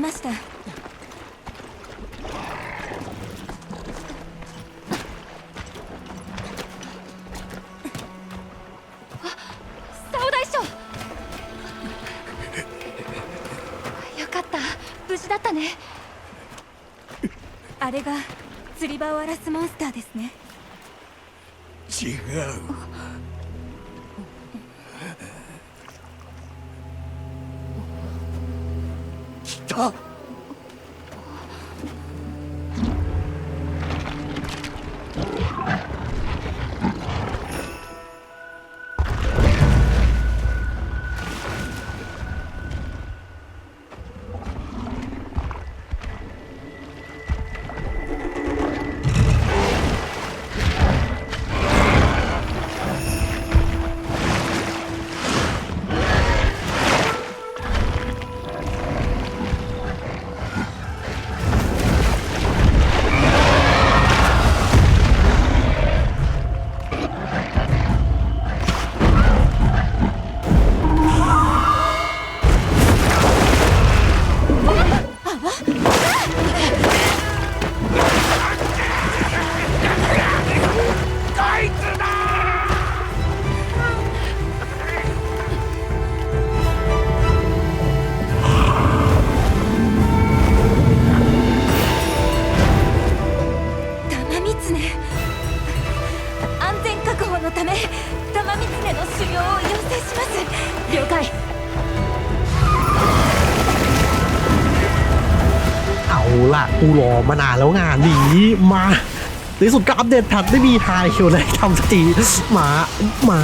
りました。あ沢大将。よかった。無事だったね。あれが釣り場を荒らすモンスターですね。違う。啥 ล่ะกูรอมานานแล้วงานนี้มาในสุดก็อัปเดตแพทไม่มีทายเชียวเลยทำสกทีมามา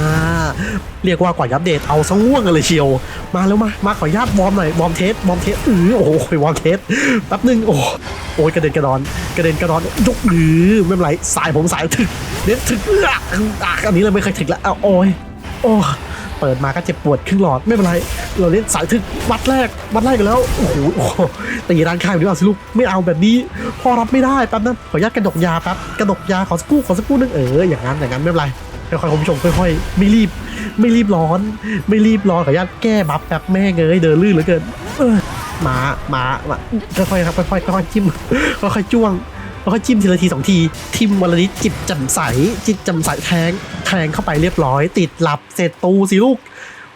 เรียกว่ากว่าอัปเดตเอาซะง่วงกันเลยเชียว มาแล้วมา มาขออนุญาตวอร์มหน่อยวอร์มเทสวอร์มเทสอือโอ้โหวอร์มเทสแป๊บนึงโอ้โอ้ยกระเด็นกระดอน กระเด็นกระดอนยกมือไม่เป็นไรสายผมสายถึกเนี่ยถึกอะอันนี้เราไม่เคยถึกแล้วเอาโอ้ยโอ้ เปิดมาก็เจ็บปวดครึ่งหลอดไม่เป็นไร เราเล่นสายถึกวัดแรกวัดแรกกันแล้ว โอ้โหตีร้านข้างดีกว่าสิลูกไม่เอาแบบนี้พ่อรับไม่ได้แป๊บนั้นขออนุญาตกระดกยาแป๊บกระดกยาขอสักครู่ขอสักครู่นึงเอออย่างนั้นอย่างนั้นไม่เป็นไรค่อยๆคุณผู้ชมค่อยๆไม่รีบ ไม่รีบร้อน ไม่รีบร้อนขออนุญาตแก้บัฟแบบแม่เงยเดินลื่นเหลือเกินมามามาค่อยๆครับค่อยๆค่อยๆจิ้มค่อยๆจ้วง ค่อยๆจิ้มทีละทีสองทีทิมวันละนิดจิตจำใสจิตจำใสแทงแทงเข้าไปเรียบร้อย ติดหลับเสร็จตูสิลูก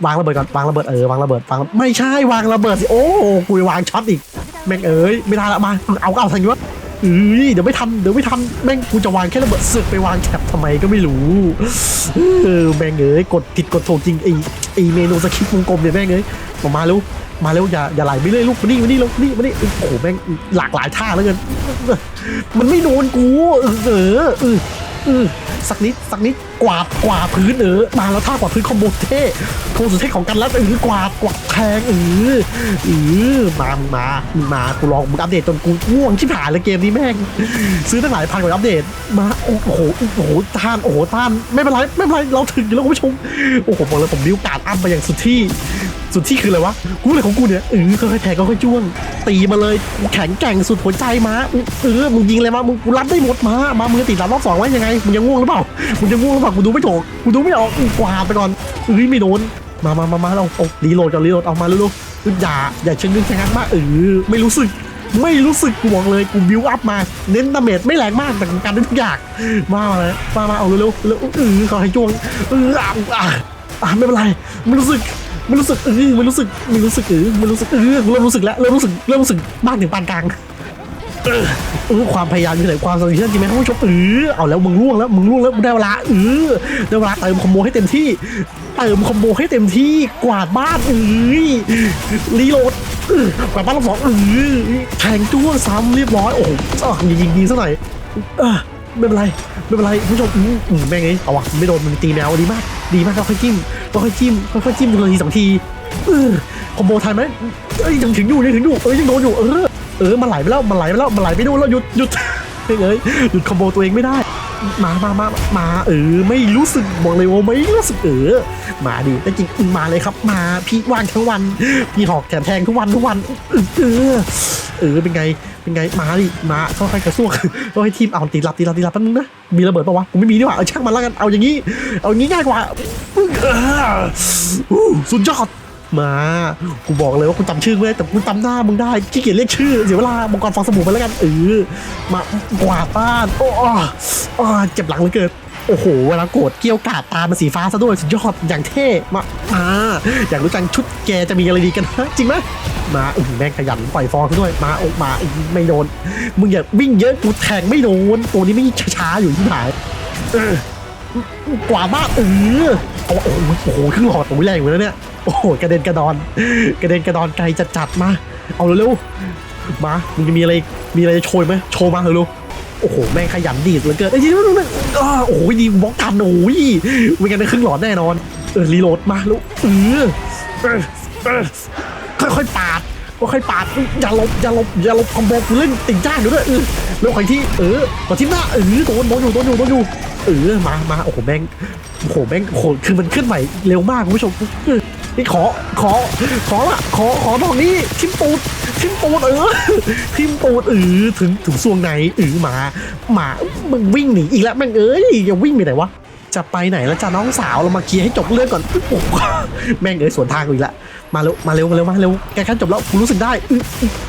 วางระเบิดก่อนวางระเบิดเออวางระเบิดวางไม่ใช่วางระเบิดสิโอ้กูวางช็อตอีกแม่งเอ้ยไม่ได้ละมาเอาก็เอาทางนี้วะเอ้ยเดี๋ยวไม่ทันเดี๋ยวไม่ทันแม่งกูจะวางแค่ระเบิดสึกไปวางแคปทำไมก็ไม่รู้เออแม่งเอ้ยกดผิดกดถูกจริงไอไอเมนูสคริปต์วงกลมเนี่ยแม่งเอ้ย มามาเร็วมาเร็วอย่าอย่าไหลไปเรื่อยลูกมานี่มานี่ลูกนี่มานี่โอ้โหแม่งหลากหลายท่าแล้วเกินมันไม่โดนกูเออเออเออสักนิดสักนิด กวาดกวาดพื้นเออมาแล้วท่ากวาดพื้นคอมโบเท่โคสุดเท่ของกันแล้วเออกวาดกวาดแทงเออเออมามึงมามึงมากูลองมึงอัปเดตจนกูง่วงชิบหายเลยเกมนี้แม่งซื้อตั้งหลายพันกว่าอัปเดตมาโอ้โหโอ้โหท่านโอ้โหท่านไม่เป็นไรไม่เป็นไรเราถึงอยู่แล้วคุณผู้ชมโอ้โหบอกเลยผมนิ้วการอัพมาอย่างสุดที่สุดที่คืออะไรวะ กูเลยของกูเนี่ยเออค่อยๆแทงค่อยๆจ้วง ตีมาเลย แข็งแกร่งสุดหัวใจมาเออ มึงยิงเลยมา มึงกูรับได้หมดมา มามือติดรับรอบสองไว้ยังไง มึงยังง่วงหรือเปล่า มึงยังง่วงหรือเปล่ากูดูไม่ถูกกูดูไม่ออกกูกวาดไปก่อนเอ้ยไม่โดนมามามามาเราเอารีโหลดกันรีโหลดเอามาเร็วๆอย่าอย่าเชิงนึงชะงักมากเออไม่รู้สึก ไม่รู้สึกกูบอกเลยกูบิวอัพมา เน้นดาเมจไม่แรงมากแต่การได้ทุกอย่างมามาเลยมามาเอาเร็วๆเร็วเออขอให้จ้วงเอออะอะอะไม่เป็นไรไม่รู้สึกไม่รู้สึกเออไม่รู้สึกไม่รู้สึกเออไม่รู้สึกเออเริ่มรู้สึกแล้วเริ่มรู้สึกเริ่มรู้สึกบ้างถึงปานกลาง เออเออความพยายามอยู่ไหนความสนิทจริงไหมท่านผู้ชมเออเอาแล้วมึงล่วงแล้วมึงล่วงแล้วมึงได้เวลาเออได้เวลาเติมคอมโบให้เต็มที่เติมคอมโบให้เต็มที่กวาดบ้านเออรีโหลดกวาดบ้านรอบสองเออแทงจ้วงซ้ำเรียบร้อยโอ้โหยิงยิงยิงซะหน่อยเออไม่เป็นไรไม่เป็นไรผู้ชมอืมอืมแม่งไงเอาวะไม่โดนมึงตีแมวดีมากดีมากค่อยจิ้มค่อยจิ้มค่อยจิ้มทีละทีสองทีเออคอมโบทันไหมเอ้ยยังถึงอยู่ยังถึงอยู่เอ้ยยังโดนอยู่เออ เออมันไหลไปแล้วมันไหลไปแล้วมันไหลไปดูนแล้วหยุดหยุดเฮ้ยเอ้ยหยุดคอมโบตัวเองไม่ได้ มามามามาเออไม่รู้สึกบอกเลยว่าไม่รู้สึกเออมาดิแต่จริงมาเลยครับ มาพี่ว่างทั้งวันพี่หอกแถมแทงทุกวันทุกวันเออเออเป็นไงเป็นไงมาดิมาค่อยๆกระซวกค่อยๆทีมเอาตีหลับตีหลับตีหลับแป๊บนึงนะมีระเบิดปะวะกูไม่มีดีกว่าเอาช่างมันแล้วกันเอาอย่างนี้ เอาอย่างนี้ง่ายกว่าเออสุดยอด มากูบอกเลยว่ากูจำชื่อไม่ได้แต่กูจำหน้ามึงได้ขี้เกียจเรียกชื่อเสียเวลามังกรฟองสบู่ไปแล้วกันเออมากวาดบ้านโอ้อ้ออ้อเจ็บหลังเหลยเกินโอ้โหเวลาโกรธเกี้ยวกาดตามันสีฟ้าซะด้วยสุดยอดอย่างเท่มามาอยากรู้จังชุดแกจะมีอะไรดีกันฮะจริงไหมมาอุ้ยแม่งขยันปล่อยฟองซะด้วยมาโอ้มาอุ๊ยไม่โดนมึงอย่าวิ่งเยอะกูแทงไม่โดนตัวนี้ไม่ช้าๆอยู่ที่ไหนเออ กว่าบ้าเออเอาโอ้โหโอ้โหครึ่งหลอดผมแรงอยู่แล้วเนี่ยโอ้โหกระเด็นกระดอน กระเด็นกระดอนไกลจัดจัดๆมา เอาเร็วๆมามึงจะมีอะไรมีอะไรจะโชยไหมโชว์มาเร็วๆโอ้โหแม่งขยันดีดเหลือเกินไอ้ยี่นี่อ้าโอ้โหดีบล็อกกันโอ้ยไม่งั้นได้ครึ่งหลอดแน่นอนเออรีโหลดมาลูกเออเออเออค่อยๆปาดค่อยๆปาดอย่าลบอย่าลบอย่าลบคอมโบกูเล่นติ่งจ้างอยู่ด้วยเออแล้วใครที่เออมาที่หน้าเออโดนโดนอยู่โดนอยู่โดนอยู่ เออมามาโอ้โหแม่งโอ้โหแม่งโอ้โหคือมันขึ้นใหม่เร็วมากคุณผู้ชมนี่ขอขอขอละขอขอดอกนี้ทิมปูดทิมปูดเออทิมปูดเออถึงถึงส่วงไหนเออมาหมามึงวิ่งหนีอีกแล้วแม่งเอ้ยอย่าวิ่งไปไหนวะ จะไปไหนแล้วจ้าน้องสาวเรามาเคลียร์ให้จบเรื่องก่อนโอ้โหแม่งเอ้ยสวนทางกูอีกแล้วมาเร็วมาเร็วมาเร็วมาเร็วแกขั้นจบแล้วกูรู้สึกได้อือ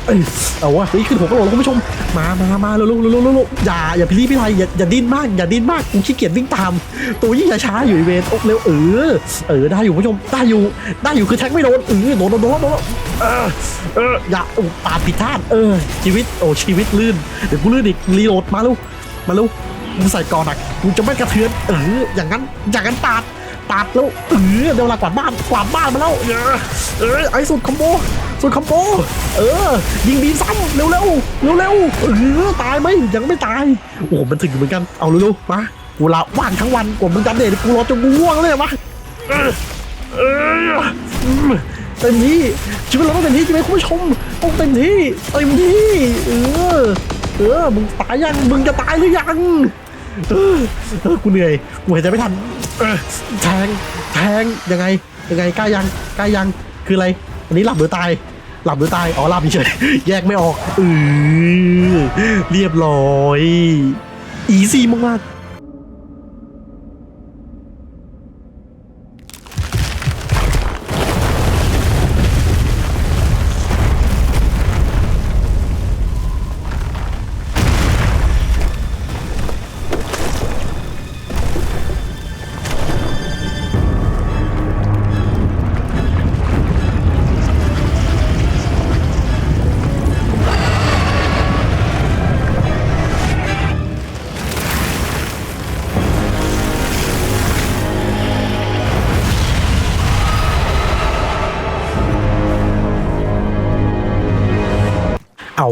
เออเอาวะเฮ้ยขึ้นหัวกระโหลกคุณผู้ชมมามามาเร็วเร็วเร็วเร็วอย่าอย่าพิลีพิไลอย่าอย่าดิ้นมากอย่าดิ้นมากกูขี้เกียจวิ่งตาม ตัวยิ่งช้าอยู่เวรโอ้เร็วเออเออได้อยู่คุณผู้ชมได้อยู่ได้อยู่คือแทงไม่โดนเออโดนโดนโดนโดนเออเอออย่าอ้ปาดผิดท่านเออชีวิตโอ้ชีวิตลื่นเดี๋ยวกูลื่นอีกรีโหลดมาลูกมาลูก มึงใส่ก่อนอะกูจะไม่กระเทือนเอออย่างนั้นอย่างนั้นปาดปาดแล้วเออเดี๋ยวเวลากวาดบ้านกวาดบ้านมาแล้วเออเออไอ้สุดคอมโบสุดคอมโบเออยิงบีมซ้ำเร็วเร็วเร็วเร็วๆเออตายไหมยังไม่ตายโอ้โหมันถึงเหมือนกันเอาเร็วๆมากูละว่างทั้งวันกว่ามึงจะอัปเดกูรอจนกูง่วงเลยอะมาเออเออเต็มที่ชีวิตเราต้องเต็มที่ใช่ไหมคุณผู้ชมต้องเต็มที่เต็มที่เออเออมึงตายยังมึงจะตายหรือยัง เออเออกูเหนื่อยกูหายใจไม่ทันเออแทงแทงยังไงยังไงกล้ายังกล้ายังคืออะไรอันนี้หลับหรือตาย หลับหรือตายอ๋อหลับเฉยแยกไม่ออกเออเรียบร้อย อีซี่มากๆ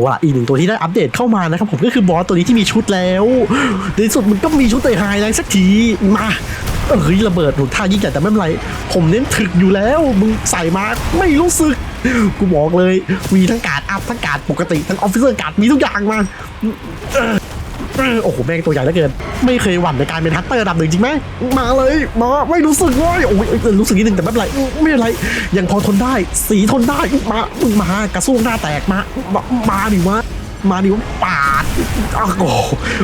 ละอีกหนึ่งตัวที่ได้อัปเดตเข้ามานะครับผมก็คือบอสตัวนี้ที่มีชุดแล้วในสุดมันก็มีชุดเตะไฮไลท์สักทีมาเอ้ยระเบิดหนุนท่ายิ่งใหญ่แต่ไม่เป็นไร ผมเน้นถึกอยู่แล้วมึงใส่มาไม่รู้สึก กูบอกเลยมีทั้งการดอัพทั้งการดปกติทั้งออฟฟิเซอร์การดมีทุกอย่างมาเโอ้โหแม่งตัวใหญ่เหลือเกิน ไม่เคยหวั่นในการเป็นฮัตเตอร์ระดับหนึ่งจริงไหมมาเลยมาไม่รู้สึกเว้ยโอ้ยรู้สึกนิดนึงแต่ไม่เป็นไรไม่เป็นไรยังพอทนได้สีทนได้มามึงมากระสู้หน้าแตกมามาดิวะมาดิวะปาดโอ้โห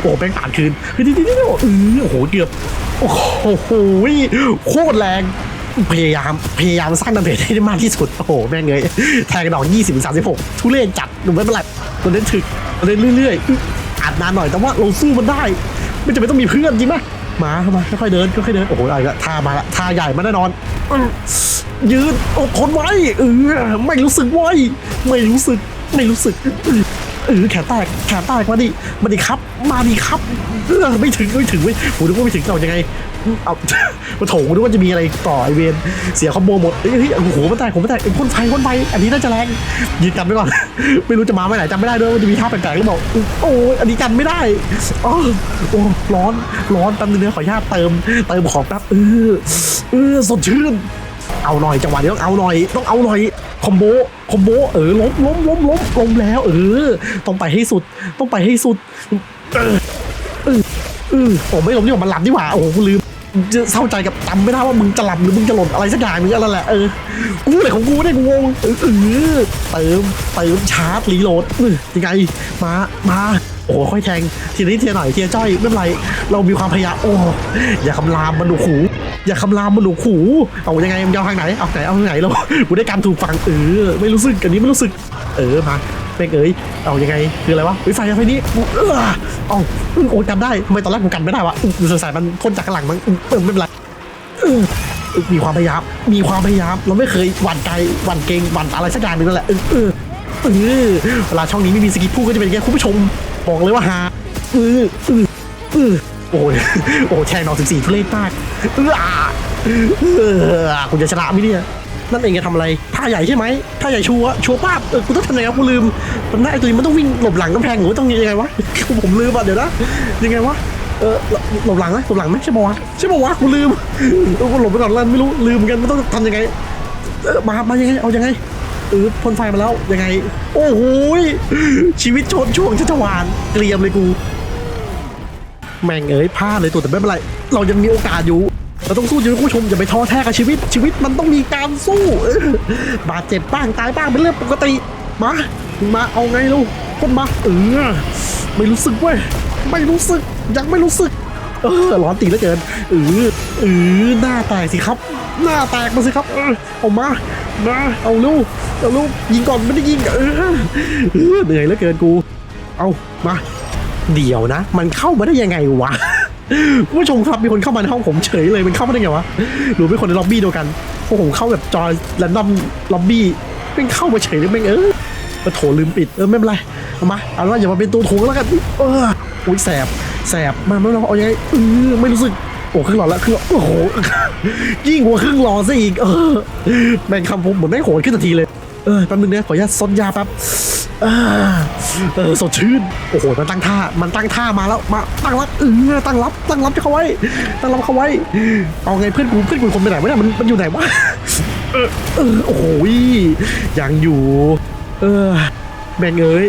โอ้แม่งปาดคืนเฮ้ยนี่นี่นี่โอ้โหเกือบโอ้โหโคตรแรงพยายามพยายามสร้างดาเมจให้ได้มากที่สุด โอ้โห แม่งเลยแทงดอก20 36 ทุเรศจัดหนูไม่เป็นไรตัวเล่นถึกตัวเล่นเรื่อยๆ อาจนานหน่อยแต่ว่าเราสู้มันได้ ไม่จำเป็นต้องมีเพื่อนจริงไหมมาเข้ามาค่อยๆเดินค่อยๆเดินโอ้โหอะไรละท่ามาละท่าใหญ่มาแน่นอนอื้อยืนอกทนไว้เออไม่รู้สึกไว้ไม่รู้สึกไม่รู้สึก เออแขนแตกแขนแตกมาดิมาดิครับ มาดิครับเออไม่ถึงไม่ถึงเว้ยโหนึกว่าไม่ถึงเรายังไงเอามาโถงนึกว่าจะมีอะไรต่อไอเวนเสียคอมโบหมดเฮ้ยโอ้โหมันแตกผมมันแตกไอ้พ่นไฟพ่นไฟอันนี้น่าจะแรงยืนกันไว้ก่อนไม่รู้จะมาเมื่อไหร่จำไม่ได้ด้วยว่าจะมีท่าแปลกๆหรือเปล่าโอ้ยอันนี้กันไม่ได้อ๋อโอ้ร้อนร้อนแป๊บนึงนะขออนุญาตเติมเติมของแป๊บเออเออสดชื่น เอาหน่อยจังหวะนี้ต้องเอาหน่อยต้องเอาหน่อยคอมโบคอมโบเออล้มล้มล้มล้มล้มแล้ว เออ ต้องไปให้สุด ต้องไปให้สุดเออเออเออโอ้ไม่ล้มนี่หว่ามันหลับนี่หว่าโอ้โหลืมจะเศร้าใจกับจำไม่ได้ว่ามึงจะหลับหรือมึงจะหล่นอะไรสักอย่างนึงอะไรแหละเออกูอะไรของกูเนี่ยกูงงเออเติมเติมชาร์จรีโหลดเออยังไงมามา โอ้โหค่อยแทงทีนี้ทีละหน่อยเทีละจ้อยไม่เป็นไร เรามีความพยายามโอ้อย่าคำรามมันหนูขูอย่าคำรามมันหนูขูเอายังไงมันยาวทางไหนเอาไหนเอาทางไหนเรากูได้การถูกฟังเออไม่รู้สึกกันนี้ไม่รู้สึก เออมาเป็นเอ้ยเอายังไงคืออะไรวะเฮ้ยไฟไฟนี้เออเอาโอ้ยกันได้ทำไมตอนแรกผมกันไม่ได้วะอืมสงสัยมันพ่นจากข้างหลังมั้งเออไม่เป็นไรมีความพยายาม มีความพยายาม เราไม่เคยหวั่นใจหวั่นเกรงหวั่นอะไรสักอย่างหนึ่งนั่นแหละเออ เออเวลาช่องนี้ไม่มีสกิปพูดก็จะเป็นอย่คุณผู้ชม บอกเลยว่าฮาเออเออเออโอ้ยโอ้แทงนอนสิบสี่ทุเรศมากเออเออคุณจะชนะไหมเนี่ยนั่นเองจะทำอะไรท่าใหญ่ใช่ไหมท่าใหญ่ชัวชัวป้าบเออกูต้องทำยังไงวะกูลืมตอนนั้นไอ้ตัวนี้มันต้องวิ่งหลบหลังกำแพงหรือต้องยังไงวะผมลืมอะเดี๋ยวนะยังไงวะเออหลบหลังไหมหลบหลังไหมใช่ปะวะใช่ปะวะกูลืมกูหลบไปก่อนแล้วไม่รู้ลืมกันมันต้องทำยังไงเออมามายังไงเอายังไง ออพ่นไฟมาแล้วยังไง โอ้โหชีวิตโชนช่วงชัชวานเกรียมเลยกู แม่งเอ้ยพลาดเลยตัวแต่ไม่เป็นไร เรายังมีโอกาสอยู่ เราต้องสู้อยู่คุณผู้ชมอย่าไปท้อแท้กับชีวิตชีวิตมันต้องมีการสู้บาดเจ็บบ้างตายบ้างเป็นเรื่องปกติมามาเอาไงลูกพ่นมาเออไม่รู้สึกเว้ยไม่รู้สึกยังไม่รู้สึก เออร้อนตีเหลือเกินเออเออหน้าแตกสิครับ หน้าแตกมาสิครับ เออเอามามาเอาลูกเอาลูกยิงก่อนไม่ได้ยิงเออเออเหนื่อยเหลือเกินกู เอามา เดี๋ยวนะ มันเข้ามาได้ยังไงวะผู้ชมครับมีคนเข้ามาในห้องผมเฉยเลยมันเข้ามาได้ไงวะหรือเป็นคนในล็อบบี้เดียวกันพวกผมเข้าแบบจอยแรนดอมล็อบบี้เป็นเข้ามาเฉยเลยแม่งเออมาโถลืมปิดเออไม่เป็นไรเอามาเอาเป็นว่าอย่ามาเป็นตัวถ่วงแล้วกันเออโอ้ยแสบ แสบมาไม่รู้เอางไงเออไม่รู้สึกโอ้ครึ่งหลอดแล้วครึ่งหลอโอ้โหยิ่งกว่าครึ่งหลอดซะอีกเออแม่งคำผมเหมือนแม่งโหดขึ้นทันทีเลยเออแป๊บนึงนะขออนุญาตซดยาแป๊บเออสดชื่นโอ้โหมันตั้งท่ามันตั้งท่ามาแล้วมาตั้งรับเออตั้งรับตั้งรับเขาไว้ตั้งรับเขาไว้เอาไงเพื่อนกูเพื่อนกูคนไปไหนวะเนี่ยมันมันอยู่ไหนวะเออโอ้โหยังอยู่ เออแม่งเอ้ย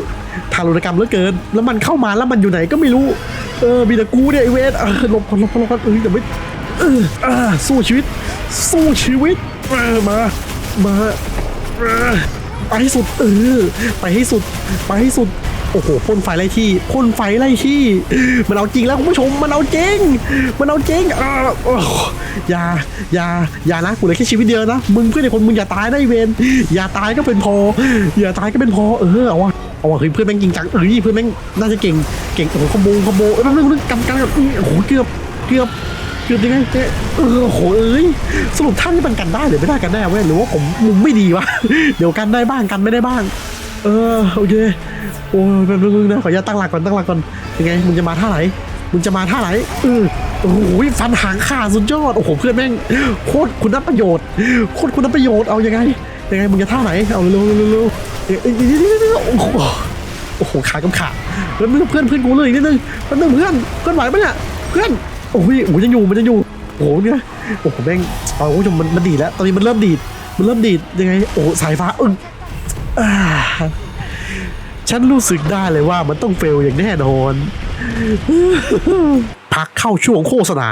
รุณกรรมเหลือเกิน แล้วมันเข้ามาแล้วมันอยู่ไหนก็ไม่รู้ เออมีแต่กูเนี่ยไอเวทเออหลบก่อนหลบก่อนหลบก่อนเออเดี๋ยวไม่เอออ่าสู้ชีวิต สู้ชีวิตเออมา มาเออไปให้สุดเออไปให้สุด ไปให้สุดโอ้โหพ่นไฟไล่ที่พ่นไฟไล่ที่ มันเอาจริงแล้วคุณผู้ชมมันเอาจริง มันเอาจริงออย่าอย่าอย่านะกูเหลือแค่ชีวิตเดียวนะมึงเพื่อนในคนมึงอย่าตายได้เวนอย่าตายก็เป็นพอ อย่าตายก็เป็นพอเออเอาวะ เอาวะเฮ้ยเพื่อนแม่งจริงจังเอ้ยเพื่อนแม่งน่าจะเก่งเก่งโอ้โหขโมงขโมยเอ้ยแป๊บนึงแป๊บนึงกำกำกับโอ้โหเกือบเกือบเกือบยังไงเออโหเอ้ยสรุปท่านนี่มันกันได้หรือไม่ได้กันแน่เว้ยหรือว่าผมมุมไม่ดีวะเดี๋ยวกันได้บ้างกันไม่ได้บ้าง เออโอเคโอ้ยเป็นมึงนะขออนุญาตตั้งหลักก่อนตั้งหลักก่อนยังไงมึงจะมาท่าไหนมึงจะมาท่าไหนเออโอ้โหฟันหางขาดสุดยอดโอ้โหเพื่อนแม่งโคตรคุณประโยชน์โคตรคุณประโยชน์เอายังไง ยังไงมึงจะท่าไหน เอาเร็วเร็วเร็วเอ้ยเออดื้อ้ยโอ้โหโอ้โหขากำขาแล้วเพื่อนเพื่อนเพื่อนกูเลยนิดนึงแป๊บนึงเพื่อนเพื่อนไหวปะเนี่ยเพื่อนโอ้ยโอ้ยยังอยู่มันยังอยู่โอ้โหเนี่ยโอ้โหแม่งเอาคุณผู้ชมมันมันดีแล้ว ตอนนี้มันเริ่มดีดมันเริ่มดีดยังไง โอ้สายฟ้าอึ้งฉันรู้สึกได้เลยว่ามันต้องเฟลอย่างแน่นอน พักเข้าช่วงโฆษณา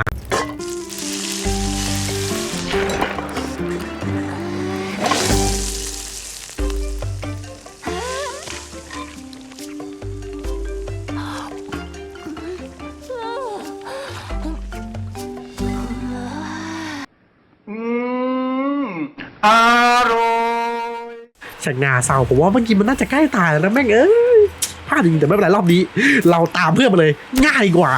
ช่างาเศร้าผมว่าเมื่อกี้มันน่าจะใกล้ตายแล้วแม่งเอ้ยพลาดจริงแต่ไม่เป็นไรรอบนี้ เราตามเพื่อนมาเลย ง่ายกว่า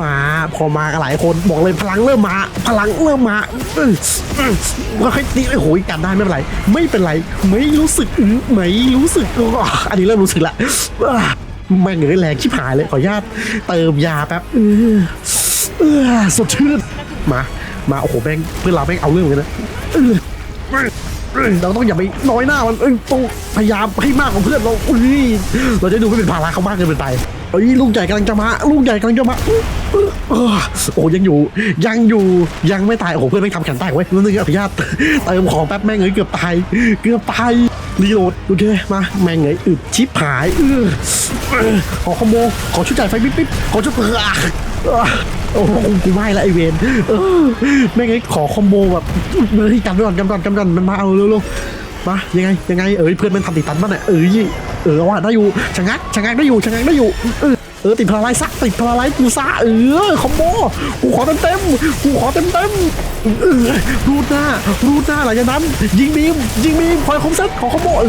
มาพอมากันหลายคนบอกเลยพลังเริ่มมา พลังเริ่มมาเออเออว่าให้ตีโอ้โหกันได้ไม่เป็นไร ไม่เป็นไร ไม่รู้สึกไม่รู้สึกอ,อันนี้เริ่มรู้สึกละอะแม่งเอ้ยแรงชิบหายเลยขออนุญาตเติมยาแป๊บสดชื่นมามาโอ้โหแม่งเพื่อนเราแม่งเอาเรื่องเหมือนกันนะ เราต้องอย่าไปน้อยหน้ามันเอ้ยต้องพยายามให้มากกว่าเพื่อนเราอุ้ยเราจะดูไม่เป็นภาระเขามากเกินไปเอ้ยลูกใหญ่กำลังจะมาลูกใหญ่กำลังจะมาโอ้ยังอยู่ยังอยู่ยังไม่ตายโอ้เพื่อนไม่ทำแขนแตกเว้ยนั่นนึงอนุญาตเติมของแป๊บแม่งเอ้ยเกือบตายเกือบตายรีโหลดโอเคมาแม่งเอ้ยอึดชิปหายเออเอขอคอมโบขอชุดใหญ่ไฟปิ๊บปิ๊บขอชุดเออ โอ้โหกูไม่ละไอเวนเออแม่งไอ้ขอคอมโบแบบเฮ้ยกันไว้ก่อนกันก่อนกันก่อนมันมาเอาเร็วๆมายังไงยังไงเอ้ยเพื่อนมันทำติดตันบ้างเนี่ยเอ้ยเออว่าได้อยู่ชะงักชะงักได้อยู่ชะงักได้อยู่เออเออติดพลาไลซ์ซะติดพลาไลซ์กูซะเออคอมโบกูขอเต็มเต็มๆกูขอเต็มเต็มๆเออรูดหน้ารูดหน้าหลังจากนั้นยิงบีมยิงบีมคอยคอมเซ็ตขอคอมโบเ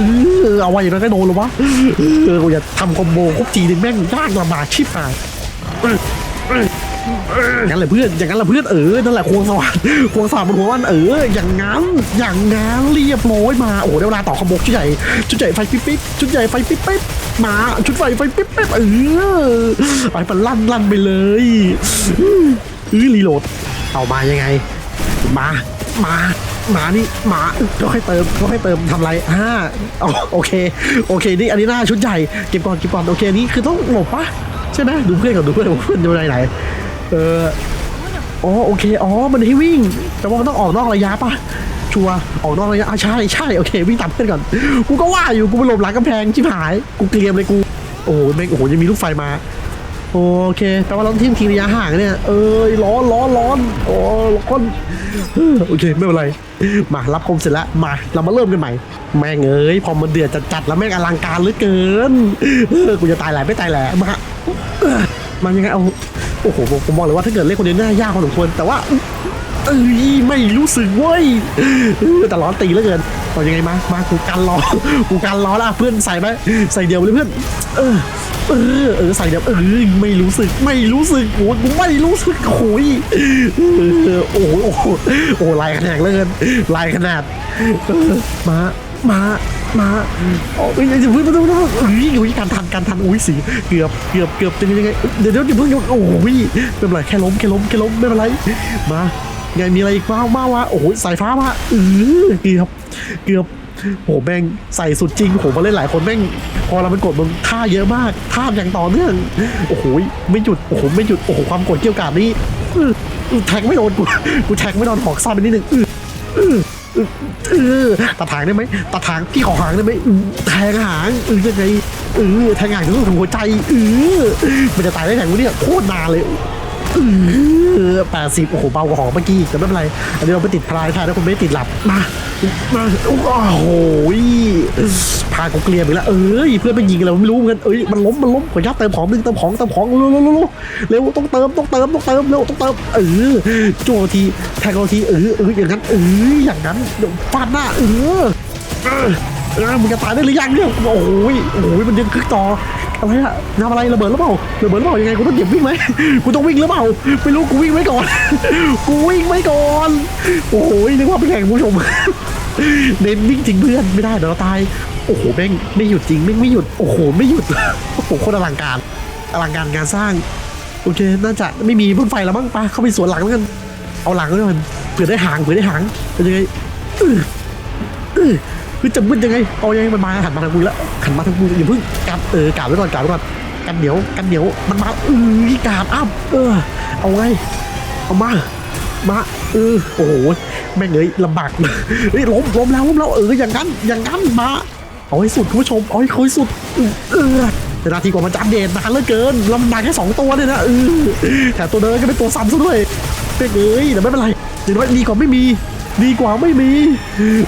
ออเอาไว้อย่างนั้นก็โดนหรอวะเออกูจะทำคอมโบครบจีนแม่งยากลำบากชิบหาย งนั้นแหละเพื่อนอย่างนั้นแหละเพื่อนเออนั่นแหละควงสว่านควงสว่านบนหัวมันเอออย่างงั้นอย่างงั้นเรียบร้อยมาโอ้โหได้เวลาต่อขบกชุดใหญ่ชุดใหญ่ไฟปิ๊บปิ๊บชุดใหญ่ไฟปิ๊บปิ๊บมาชุดไฟไฟปิ๊บปิ๊บเออไปมันลั่นลั่นไปเลยเออรีโหลดเอามายังไง มามามานี่มาก็ค่อยเติมก็ค่อยเติมทำไรอ่าเอโอเค โอเค นี่อันนี้หน้าชุดใหญ่ เก็บก่อนเก็บก่อน โอเค นี่คือต้องหลบปะใช่ไหมดูเพื่อนก่อนดูเพื่อนว่าเพื่อนจะไปไหน เอออ๋อโอเคอ๋อมันให้วิ่ง แต่ว่ามันต้องออกนอกระยะป่ะชัวออกนอกระยะอะใช่ใช่โอเควิ่งตามเพื่อนก่อนกูก็ว่าอยู่กูไปหลบหลังกำแพงชิบหายกูเกลียมเลยกูโอ้โหแม่งโอ้โหยังมีลูกไฟมาโอเคแปลว่าเราต้องทีมทีระยะห่างเนี่ยเอ้ยร้อนร้อนร้อนโอ้ร้อนเออโอเคไม่เป็นไร มารับคมเสร็จแล้วมาเรามาเริ่มกันใหม่ แม่งเอ้ยพอมันเดือดจัดๆแล้วแม่งอลังการเหลือเกินกูจะตายแหละไม่ตายแหละมามันยังไงเอา อ้โหผมมบอกเลยว่าถ้าเกิดเล่นคนเดียวน่ายากพอสมควรแต่ว่าเอ้ยไม่รู้สึกเว้ยแต่ร้อนตีเหลือเกินเอยังไงมามากูกันล้อกูกันล้อละเพื่อนใส่ไหมใส่เดียวเลยเพื่อนเออเออเออใส่เดียวเออไม่รู้สึกไม่รู้สึกโอ้ยกูไม่รู้สึกโอ้ยโอ้โหโอ้โหโอ้โหลายขนาดเหลือเกินลายขนาดมามา มาโอ้ยเดี๋ยวเพิ่งเพิ่งเพิ่งอุ้ยอุ้ยการทันการทันอุ้ยสีเกือบเกือบเกือบจะยังไงเดี๋ยวเดี๋ยวเดี๋ยวเพิ่งโอ้ยไม่เป็นไรแค่ล้มแค่ล้มแค่ล้มไม่เป็นไรมาไงมีอะไรอีกบ้างบ้างวะโอ้โหสายฟ้ามาเออเกือบเกือบโอ้โหแม่งใส่สุดจริงโอ้โหมาเล่นหลายคนแม่งพอเรามันกดมันท่าเยอะมากท่าอย่างต่อเนื่องโอ้โหไม่หยุดโอ้โหไม่หยุดโอ้โหความกดเกี่ยวกาดนี้แทงไม่โดนกูกูแทงไม่โดนหอกซ่อนไปนิดนึงออเออ ตัดหางได้ไหมตัดหางพี่ขอหางได้ไหมแทงหางเออยังไงเออแทงหางถึงหัวใจเออมันจะตายได้แทงวะเนี่ยโคตรนานเลย แปดสิบโอ้โห เบากว่าของเมื่อกี้อีกแต่ไม่เป็นไร อันนี้เราไปติดพลายทายแล้วคุณไม่ได้ติดหลับ มา มา โอ้โหพากูเกลียมอีกแล้ว เอ้ย เพื่อนไปยิงอะไรไม่รู้เหมือนกันเอ้ย มันล้ม มันล้มขออนุญาตเติมของหนึ่งเติมของเติมของเร็วเร็วเร็วเร็วต้องเติม ต้องเติม ต้องเติม เร็ว ต้องเติม เออจั่ที แทงเราที เออเอออย่างนั้น เอออย่างนั้นเดี๋ยวฟาดหน้า เออเออมึงจะตายได้หรือยังเนี่ย โอ้โหยโอ้โหยมันยังคึกต่อ อะไรอะทำอะไรระเบิดหรือเปล่าระเบิดหรือเปล่ายังไงกูต้องเก็บวิ่งไหมกูต้องวิ่งหรือเปล่าไม่รู้กูวิ่งไว้ก่อน กูวิ่งไว้ก่อน โอ้โหยนึกว่าไปแข่งคุณผู้ชมเน้นวิ่งจริงเพื่อนไม่ได้เดี๋ยวเราตายโอ้โหแม่งไม่หยุดจริงแม่งไม่หยุดโอ้โหไม่หยุดโอ้โหโคตรอลังการอลังการงานสร้างโอเคน่าจะไม่มีพ่นไฟแล้วมั้งไปเข้าไปสวนหลังแล้วกันเอาหลังแล้วกันเผื่อได้หางเผื่อได้หางเป็นยังไง คือจะมึนยังไงเอายังไงมันมาหันมาทางกูแล้วหันมาทางกูอย่าเพิ่งกัดเออกาดไว้ก่อนกาดไว้ก่อนกันเหนียวกันเหนียวมันมาเออกาดอ้าวเออ เอาไงเอามามาเออโอ้โหแม่งเลยลำบากเฮ้ยล้มล้มแล้วล้มแล้วเอออย่างนั้นอย่างนั้นมาเอาให้สุดคุณผู้ชมเอาให้เคยสุดเออแต่นาทีกว่ามันจะอัปเดตนานเหลือเกินแลำบากแค่สองตัวเนี่ยนะเออแต่ตัวเดินก็เป็นตัวซ้ำซะด้วยเป็นเอ้ยแต่ไม่เป็นไรอย่างน้อยดีกว่าไม่มี ดีกว่าไม่มี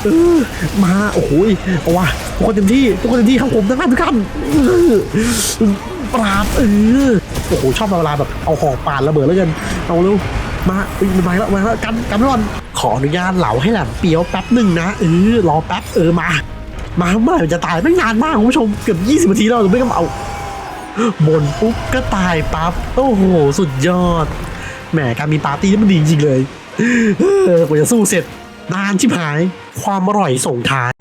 เออมาโอ้โหยเอาวะทุกคนเต็มที่ทุกคนเต็มที่ครับผมทั้งนั้นทุกท่านปราบเออโอ้โหชอบเวลาแบบเอาหอกปาดระเบิดแล้วกันเอาเร็วมาเอ้ยมันมาแล้วมาแล้วกันกันไว้ก่อนขออนุญาตเหลาให้แหลมเปียวแป๊บหนึ่งนะเออรอแป๊บเออมา มาเมื่อไหร่จะตายไม่นานมากคุณผู้ชมเกือบ20นาทีแล้วหรือไม่ก็เอาบนปุ๊บก็ตายปั๊บโอ้โห สุดยอดแหมการมีปาร์ตี้นี่มันดีจริงเลยกว่าจะสู้เสร็จ นานชิบหาย ความอร่อยส่งท้าย